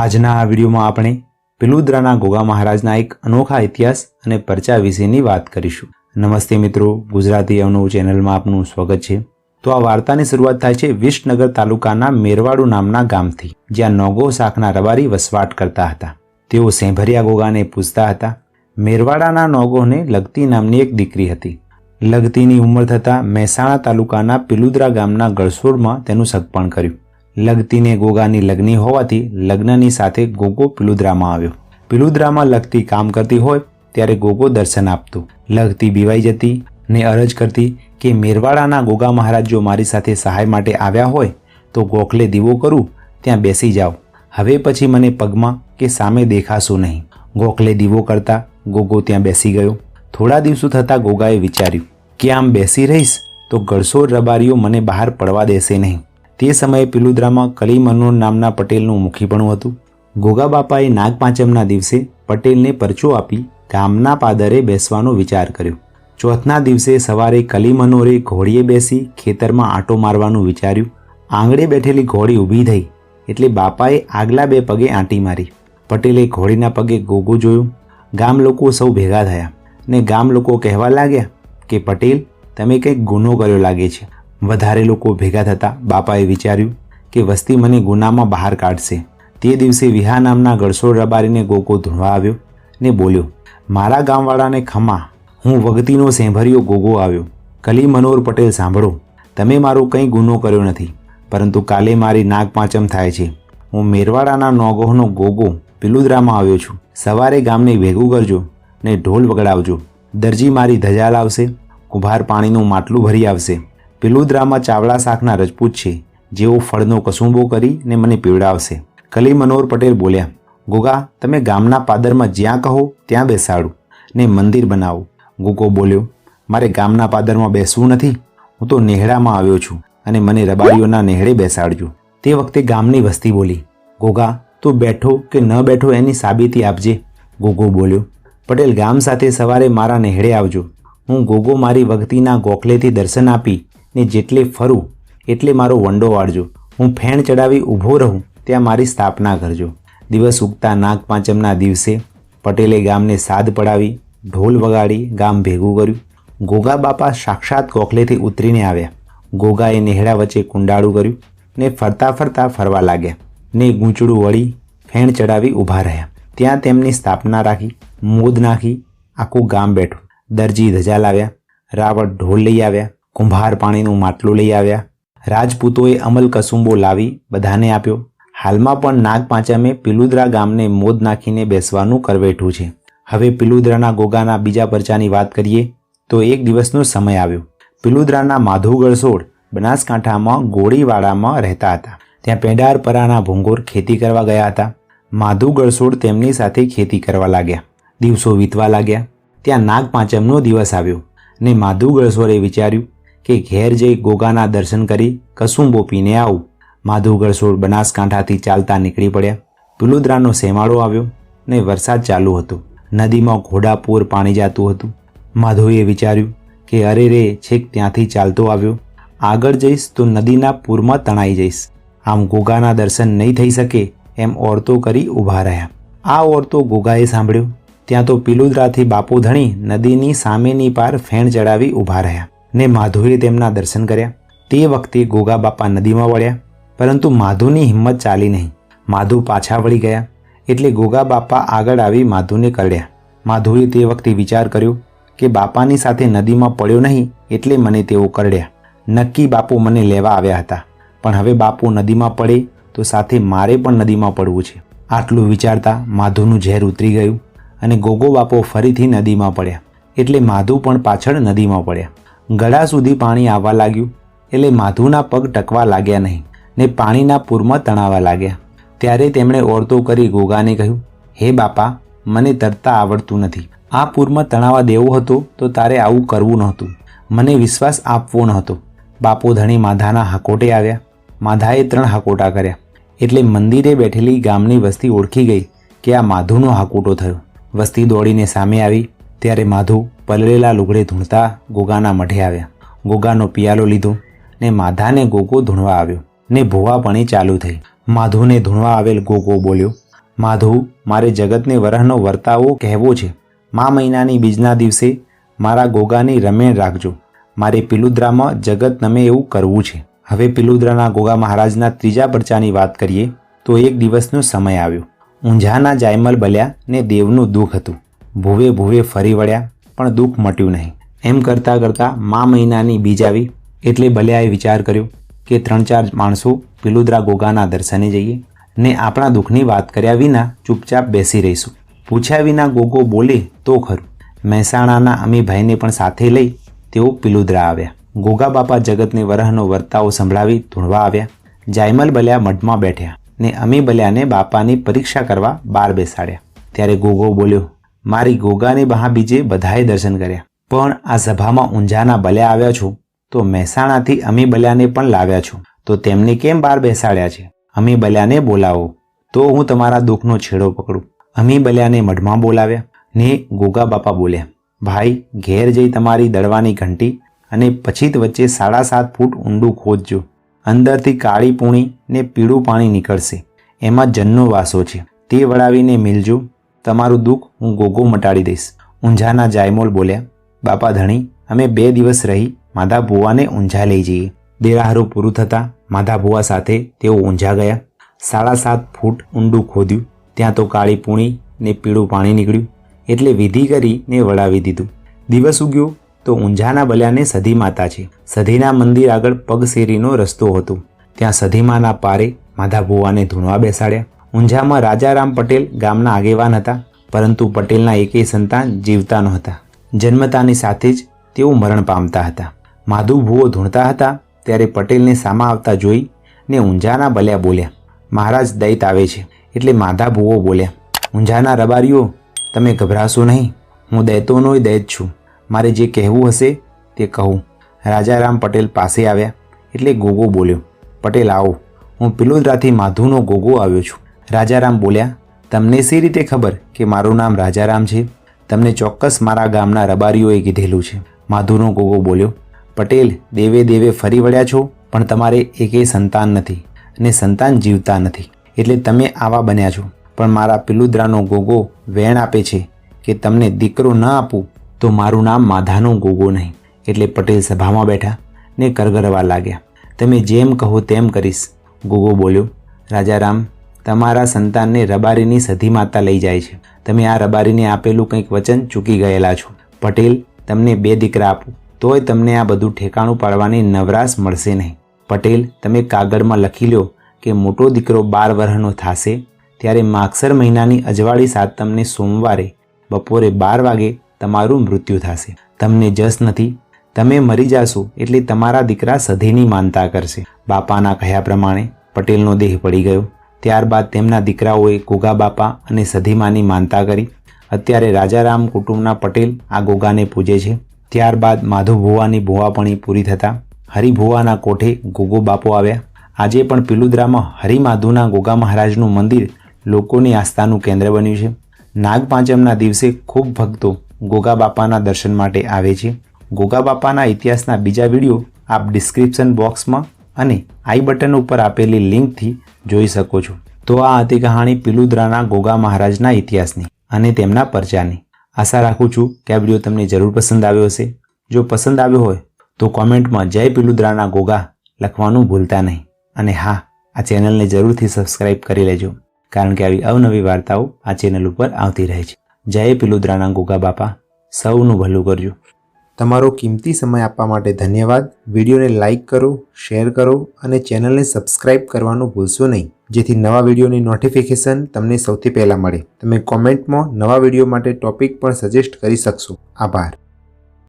આજના આ વિડીયોમાં આપણે પિલુદ્રાના ગોગા મહારાજના એક અનોખા ઇતિહાસ અને પરચા વિશેની વાત કરીશું. નમસ્તે મિત્રો, ગુજરાતી અવનવું ચેનલમાં આપનું સ્વાગત છે. તો આ વાર્તાની શરૂઆત થાય છે વિસનગર તાલુકાના મેરવાડુ નામના ગામથી, જ્યાં નોગો શાખના રબારી વસવાટ કરતા હતા. તેઓ સેંભરિયા ગોગાને પૂછતા હતા. મેરવાડાના નોગોને લગતી નામની એક દીકરી હતી. લગતીની ઉંમર થતાં મહેસાણા તાલુકાના પિલુદ્રા ગામના ગળસોડમાં તેનું સગપણ કર્યું. લગતીને ગોગાની લગ્ની હોવાથી લગ્નની સાથે ગોગો પિલુદ્રામાં આવ્યો. પિલુદ્રામાં લગતી કામ કરતી હોય ત્યારે ગોગો દર્શન આપતું. લગતી બીવાઈ જતી ને અરજ કરતી કે મેરવાડાના ગોગા મહારાજ જો મારી સાથે સહાય માટે આવ્યા હોય તો ગોખલે દીવો કરું, ત્યાં બેસી જાઓ. હવે પછી મને પગમાં કે સામે દેખાશું નહીં. ગોખલે દીવો કરતા ગોગો ત્યાં બેસી ગયો. થોડા દિવસો થતાં ગોગાએ વિચાર્યું કે આમ બેસી રહીશ? તો ગળસોર રબારીઓ મને બહાર પડવા દેશે નહીં. તે સમયે પિલુદ્રામાં કલી મનોહર નામના પટેલનું મુખીપણું હતું. ગોગા બાપાએ નાગપાંચમના દિવસે પટેલને પરચો આપી ગામના પાદરે બેસવાનો વિચાર કર્યો. ચોથના દિવસે સવારે કલી મનોહરે ઘોડીએ બેસી ખેતરમાં આંટો મારવાનું વિચાર્યું. આંગળે બેઠેલી ઘોડી ઊભી થઈ એટલે બાપાએ આગલા બે પગે આંટી મારી. પટેલે ઘોડીના પગે ગોગો જોયો. ગામ લોકો સૌ ભેગા થયા ને ગામ લોકો કહેવા લાગ્યા કે પટેલ, તમે કંઈક ગુનો કર્યો લાગે છે. વધારે લોકો ભેગા થતાં બાપાએ વિચાર્યું કે વસ્તી મને ગુનામાં બહાર કાઢશે. તે દિવસે વિહા નામના ગળસોડ રબારીને ગોગો ધૂણવા આવ્યો ને બોલ્યો, મારા ગામવાળાને ખમા, હું વગતીનો સેંભરિયો ગોગો આવ્યો. કલી મનોહર પટેલ સાંભળો, તમે મારો કંઈ ગુનો કર્યો નથી, પરંતુ કાલે મારી નાગપાંચમ થાય છે. હું મેરવાડાના નોગોહનો ગોગો પિલુદ્રામાં આવ્યો છું. સવારે ગામને ભેગું કરજો ને ઢોલ વગડાવજો. દરજી મારી ધજા લાવશે કુભાર પાણીનું માટલું ભરી આવશે. પિલુદ્રામાં ચાવડા શાકના રજપૂત છે. જેઓ ફળનો કસુંબો કરી ને મને પીવડાવશે. કલી મનોહર પટેલ બોલ્યા, ગોગા, તમે ગામના પાદરમાં જ્યાં કહો ત્યાં બેસાડું ને મંદિર બનાવો. ગોગો બોલ્યો, મારે ગામના પાદરમાં બેસવું નથી. હું તો નેહડામાં આવ્યો છું અને મને રબારીઓના નેહડે બેસાડજો. તે વખતે ગામની વસ્તી બોલી, ગોગા, તું બેઠો કે ન બેઠો એની સાબિતી આપજે. ગોગો બોલ્યો, પટેલ, ગામ સાથે સવારે મારા નેહડે આવજો. હું ગોગો મારી વખતીના ગોખલેથી દર્શન આપી ને જેટલે ફરું, એટલે મારો વંડો વાળજો. હું ફેણ ચડાવી ઊભો રહું, ત્યાં મારી સ્થાપના કરજો. દિવસ ઉગતા નાગપાંચમના દિવસે પટેલે ગામને સાદ પડાવી, ઢોલ વગાડી, ગામ ભેગું કર્યું. ગોગા બાપા સાક્ષાત ગોખલેથી ઉતરીને આવ્યા. ગોગાએ નેહડા વચ્ચે કુંડાળું કર્યું ને ફરતા ફરતા ફરવા લાગ્યા. ને ગૂંચડું વળી ફેણ ચડાવી ઊભા રહ્યા. ત્યાં તેમની સ્થાપના રાખી, મોદ નાખી, આખું ગામ બેઠું. દરજી ધજા લાવ્યા રાવણ ઢોલ લઈ આવ્યા. કુંભાર પાણીનું માટલું લઈ આવ્યા. રાજપૂતોએ અમલ કસુંબો લાવી બધાને આપ્યો. હાલમાં પણ નાગપાંચમે પિલુદ્રા ગામને મોદ નાખીને બેસવાનું કરવેઠું છે. હવે પિલુદ્રાના ગોગાના બીજા પરચાની વાત કરીએ, તો એક દિવસનો સમય આવ્યો. પિલુદ્રાના માધવગઢ સોળ બનાસકાંઠામાં ગોળીવાડામાં રહેતા હતા. ત્યાં પેંડારપરાના ભૂંગોર ખેતી કરવા ગયા હતા. માધુ ગળસોડ તેમની સાથે ખેતી કરવા લાગ્યા. દિવસો વીતવા લાગ્યા. ત્યાં નાગપાંચમનો દિવસ આવ્યો ને માધુ ગળસોરે વિચાર્યું કે ઘેર જઈ ગોગાના દર્શન કરી કસુંબો પીને આવું. માધુ સોળ બનાસકાંઠાથી ચાલતા નીકળી પડ્યા. પિલુદ્રાનો સેમાળો આવ્યો ને વરસાદ ચાલુ હતો. નદીમાં ઘોડાપૂર પાણી જાતું હતું. માધુએ વિચાર્યું કે અરે રે, છેક ત્યાંથી ચાલતો આવ્યો. આગળ જઈશ તો નદીના પૂરમાં તણાઈ જઈશ. આમ ગોગાના દર્શન નહીં થઈ શકે એમ ઓરતો કરી ઊભા રહ્યા. આ ઓરતો ગોગાએ સાંભળ્યો. ત્યાં તો પિલુદરાથી બાપુ ધણી નદીની સામેની પાર ફેણ ચડાવી ઊભા રહ્યા. ને માધુએ તેમના દર્શન કર્યા. તે વખતે ગોગા બાપા નદીમાં વળ્યા, પરંતુ માધુની હિંમત ચાલી નહીં. માધુ પાછા વળી ગયા, એટલે ગોગા બાપા આગળ આવી માધુને કરડ્યા. માધુએ તે વખતે વિચાર કર્યો કે બાપાની સાથે નદીમાં પડ્યો નહીં એટલે મને તેઓ કરડ્યા. નક્કી બાપુ મને લેવા આવ્યા હતા. પણ હવે બાપુ નદીમાં પડે તો સાથે મારે પણ નદીમાં પડવું છે. આટલું વિચારતા માધુનું ઝેર ઉતરી ગયું અને ગોગો બાપો ફરીથી નદીમાં પડ્યા. એટલે માધુ પણ પાછળ નદીમાં પડ્યા. ગળા સુધી પાણી આવવા લાગ્યું. એટલે માધુના પગ ટકવા લાગ્યા નહીં, ને પાણીના પૂરમાં તણાવા લાગ્યા. ત્યારે તેમણે ઓરતો કરી ગોગાને કહ્યું, હે બાપા, મને તરતા આવડતું નથી. આ પૂરમાં તણાવા દેવો હતો તો તારે આવું કરવું નહોતું. મને વિશ્વાસ આપવો નહોતો. બાપો ધણી માધાના હાકોટે આવ્યા. માધાએ ત્રણ હાકોટા કર્યા. એટલે મંદિરે બેઠેલી ગામની વસ્તી ઓળખી ગઈ કે આ માધુનો હાકોટો થયો. વસ્તી દોડીને સામે આવી. ત્યારે માધુ પલળેલા લુગડે ધૂણતા ગોગાના મઢે આવ્યા. ગોગાનો પિયાલો લીધો ને માધાને ગોગો ધૂણવા આવ્યો ને ભૂવાપણી ચાલુ થઈ. માધુને ધૂણવા આવેલ ગોગો બોલ્યો, માધુ, મારે જગતને વરહનો વર્તાવો કહેવો છે. મા મહિનાની બીજના દિવસે મારા ગોગાની રમેણ રાખજો. મારે પિલુદ્રામાં જગત નમે એવું કરવું છે. હવે પિલુદ્રાના ગોગા મહારાજના ત્રીજા પરચાની વાત કરીએ, તો એક દિવસનો સમય આવ્યો. ઊંઝાના જાયમલ બલ્યા ને દેવનું દુઃખ હતું. ભૂવે ભૂવે ફરી વળ્યા. પણ દુઃખ મટ્યું નહીં. એમ કરતાં કરતાં મા મહિનાની બીજ આવી એટલે બલ્યાએ વિચાર કર્યો કે ત્રણ ચાર માણસો પિલુદ્રા ગોગાના દર્શને જઈએ ને આપણા દુઃખની વાત કર્યા વિના ચૂપચાપ બેસી રહીશું. પૂછ્યા વિના ગોગો બોલે તો ખરું. મહેસાણાના અમીભાઈને પણ સાથે લઈ તેઓ પિલુદ્રા આવ્યા. ગોગા બાપા જગતને વરહનો વર્તાવો સંભળાવી ધૂણવા આવ્યા. જાયમલ બલ્યા મઢમાં બેઠ્યા ને અમી બલ્યાને બાપાની પરીક્ષા કરવા બહાર બેસાડ્યા. ત્યારે ગોગો બોલ્યો મારી ગોગાની બહાબીજે બધાએ દર્શન કર્યા. પણ આ સભામાં ઊંઝાના બલ્યા આવ્યા છો, તો મહેસાણાથી અમી બલ્યાને પણ લાવ્યા છું. તો તેમને કેમ બહાર બેસાડ્યા છે? અમી બલ્યાને બોલાવો. તો હું તમારા દુઃખનો છેડો પકડું. અમી બલ્યાને મઢમાં બોલાવ્યા ને ગોગા બાપા બોલ્યા, ભાઈ, ઘેર જઈ તમારી દળવાની ઘંટી અને પછી વચ્ચે સાડા સાત ફૂટ ઊંડું ખોદજો. અંદરથી કાળી પૂણી ને પીળું પાણી નીકળશે. એમાં જન્નો વાસો છે. તે વળાવીને મિલજો. તમારું દુઃખ હું ગોગો મટાડી દઈશ. ઊંઝાના જાયમોલ બોલ્યા, બાપા ધણી, અમે બે દિવસ રહી માધા ભુવાને ઊંઝા લઈ જઈએ. દેરાહારું પૂરું થતાં માધા ભુવા સાથે તેઓ ઊંઝા ગયા. સાડા સાત ફૂટ ઊંડું ખોદ્યું. ત્યાં તો કાળી પૂણી ને પીળું પાણી નીકળ્યું. એટલે વિધિ કરીને વળાવી દીધું. દિવસ ઉગ્યો તો ઊંઝાના બલ્યાને સધી માતા છે. સધીના મંદિર આગળ પગશેરીનો રસ્તો હતો. ત્યાં સધીમાના પારે માધા ભુવાને ધૂણવા બેસાડ્યા. ઊંઝામાં રાજારામ પટેલ ગામના આગેવાન હતા, પરંતુ પટેલના એકેય સંતાન જીવતા નહોતા. જન્મતાની સાથે જ તેઓ મરણ પામતા હતા. માધુ ભુવો ધૂણતા હતા, ત્યારે પટેલને સામા આવતા જોઈ ને ઊંઝાના બલ્યા બોલ્યા, મહારાજ, દૈત આવે છે. એટલે માધા ભુવો બોલ્યા, ઊંઝાના રબારીઓ, તમે ગભરાશો નહીં. હું દૈતોનોય દૈત છું. મારે જે કહેવું હશે તે કહું. રાજારામ પટેલ પાસે આવ્યા, એટલે ગોગો બોલ્યો, પટેલ, આવો. હું પિલોદરાથી માધુનો ગોગો આવ્યો છું. રાજારામ બોલ્યા, તમને શી રીતે ખબર કે મારું નામ રાજારામ છે? તમને ચોક્કસ મારા ગામના રબારીઓએ કીધેલું છે. માધુનો ગોગો બોલ્યો, પટેલ, દેવે દેવે ફરી વળ્યા છો, પણ તમારે એકેય સંતાન નથી અને સંતાન જીવતા નથી. એટલે તમે આવા બન્યા છો. પણ મારા પિલુદ્રાનો ગોગો વેણ આપે છે કે તમને દીકરો ન આપું તો મારું નામ માધાનો ગોગો નહીં. એટલે પટેલ સભામાં બેઠા ને કરગરવા લાગ્યા. તમે જેમ કહો તેમ કરીશ. ગોગો બોલ્યો, રાજારામ તમારા સંતાનને રબારીની સધી માતા લઈ જાય છે. તમે આ રબારીને આપેલું કંઈક વચન ચૂકી ગયેલા છો. પટેલ, તમને બે દીકરા આપું. તોય તમને આ બધું ઠેકાણું પાડવાની નવરાશ મળશે નહીં. પટેલ, તમે કાગળમાં લખી લો કે મોટો દીકરો બાર વર્ષનો થશે. ત્યારે માગસર મહિનાની અજવાળી સાતમને સોમવારે બપોરે બાર વાગે તમારું મૃત્યુ થશે. તમને જસ નથી. તમે મરી જાશો એટલે તમારા દીકરા સધીની માનતા કરશે. બાપાના કહ્યા પ્રમાણે પટેલનો દેહ પડી ગયો. ત્યારબાદ તેમના દીકરાઓએ ગોગા બાપા અને સધીમાની માનતા કરી. અત્યારે રાજારામ કુટુંબના પટેલ આ ગોગાને પૂજે છે. ત્યારબાદ માધુભુવાની ભુવાપણી પૂરી થતાં હરિભુવાના કોઠે ગોગો બાપો આવ્યા. આજે પણ પિલુદ્રામાં હરિમાધુના ગોગા મહારાજનું મંદિર લોકોની આસ્થાનું કેન્દ્ર બન્યું છે. નાગપાંચમના દિવસે ખૂબ ભક્તો ગોગા બાપાના દર્શન માટે આવે છે. ગોગા બાપાના ઇતિહાસના બીજા વીડિયો આપ ડિસ્ક્રિપ્શન બોક્સમાં અને આઈ બટન ઉપર આપેલી લિંકથી જોઈ શકો છો. તો આ હતી કહાણી પિલુદ્રાના ગોગા મહારાજના ઇતિહાસની અને તેમના પરચાની. આશા રાખું છું કે આ વીડિયો તમને જરૂર પસંદ આવ્યો હશે. જો પસંદ આવ્યો હોય, તો કોમેન્ટમાં જય પિલુદ્રાના ગોગા લખવાનું ભૂલતા નહીં. અને હા, આ ચેનલને જરૂરથી સબસ્ક્રાઇબ કરી લેજો, કારણ કે આવી અવનવી વાર્તાઓ આ ચેનલ ઉપર આવતી રહે છે. જય પિલુદ્રાના ગોગા બાપા, સૌનું ભલું કરજો. તમારો કિંમતી સમય આપવા માટે ધન્યવાદ. વિડીયોને લાઇક કરો, શેર કરો અને ચેનલને સબસ્ક્રાઇબ કરવાનું ભૂલશો નહીં. જેથી નવા વિડીયોની નોટિફિકેશન તમને સૌથી પહેલાં મળે. તમે કોમેન્ટમાં નવા વીડિયો માટે ટોપિક પણ સજેસ્ટ કરી શકશો. આભાર.